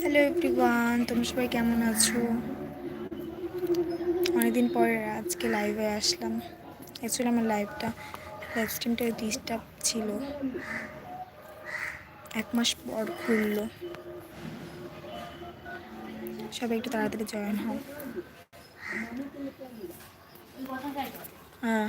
Hello everyone তোমরা সবাই কেমন আছো? অনেকদিন পর আজকে লাইভে আসলাম। অ্যাকচুয়ালি আমার লাইভটা লাইভ স্ট্রিমটা ডিস্টার্ব ছিল। এক মাস পর খুললো। সবাই একটু তাড়াতাড়ি জয়েন হও। হ্যাঁ।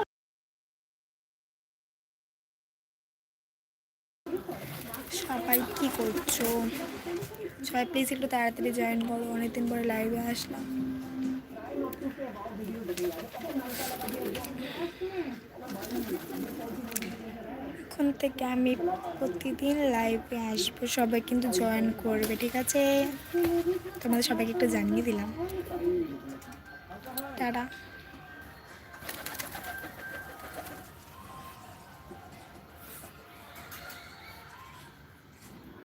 সবাই কি করছ? সবাই প্লিজ একটু তাড়াতাড়ি জয়েন করো, অনেকদিন পরে লাইভে আসলাম। এখন থেকে আমি প্রতিদিন লাইভে আসব, সবাই কিন্তু জয়েন করবে, ঠিক আছে? তোমাদের সবাইকে একটু জানিয়ে দিলাম। টাটা।